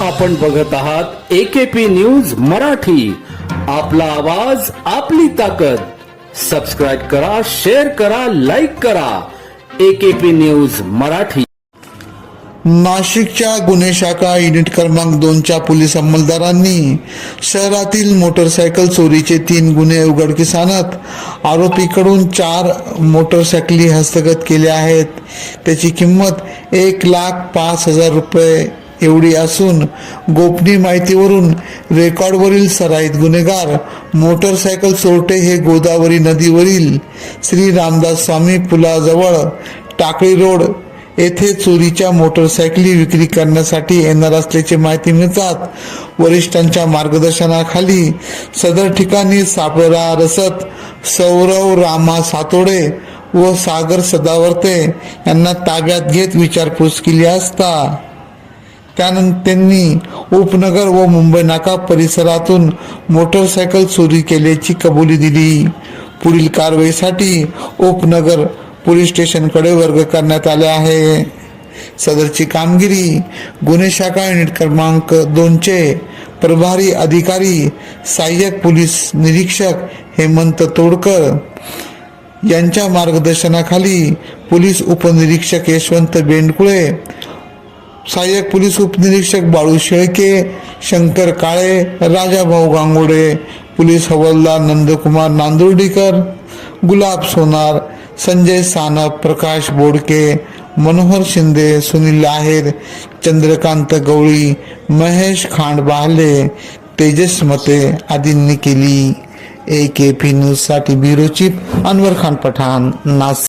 आपण बघत आहात एकेपी न्यूज मराठी. आपला आवाज आपली ताकद. सबस्क्राईब करा शेअर करा लाईक करा. AKP news Marathi. नाशिकच्या गुन्हे शाखा युनिट क्रमांक दोनच्या पोलीस अंमलदारांनी शहरातील मोटरसायकल चोरीचे तीन गुन्हे उघडकीस आणत आरोपीकडून चार मोटरसायकली हस्तगत केल्या आहेत. त्याची किंमत एक लाख पाच हजार रुपये एवढी असून गोपनीय माहितीवरून रेकॉर्डवरील सराईत गुन्हेगार मोटरसायकल चोरटे हे गोदावरी नदीवरील श्री रामदास स्वामी पुलाजवळ टाकळी रोड येथे चोरीच्या मोटरसायकली विक्री करण्यासाठी येणार असल्याची माहिती मिळतात. वरिष्ठांच्या मार्गदर्शनाखाली सदर ठिकाणी सापळा रसत सौरव रामा सातोडे व सागर सदावर्ते यांना ताब्यात घेत विचारपूस केली असता. त्यानंतर त्यांनी उपनगर व मुंबई नाका परिसरातून मोटरसायकल चोरी केल्याची कबुली दिली. पुढील कारवाईसाठी उपनगर पोलीस स्टेशनकडे वर्ग करण्यात आले आहे. सदरची कामगिरी गुन्हे शाखा युनिट क्रमांक दोनचे प्रभारी अधिकारी सहाय्यक पोलीस निरीक्षक हेमंत तोडकर यांच्या मार्गदर्शनाखाली पोलीस उपनिरीक्षक यशवंत बेंडकुळे सहाय्यक पोलीस उपनिरीक्षक बाळू शेळके शंकर काळे राजाभाऊ गांगोडे पोलीस हवालदार नंदकुमार नांदुर्डीकर गुलाब सोनार संजय सानप प्रकाश बोडके मनोहर शिंदे सुनील आहेर चंद्रकांत गवळी महेश खांड बाहले तेजस मते आदींनी केली. ए के पी न्यूजसाठी ब्युरो चीफ अनवर खान पठाण नाशिक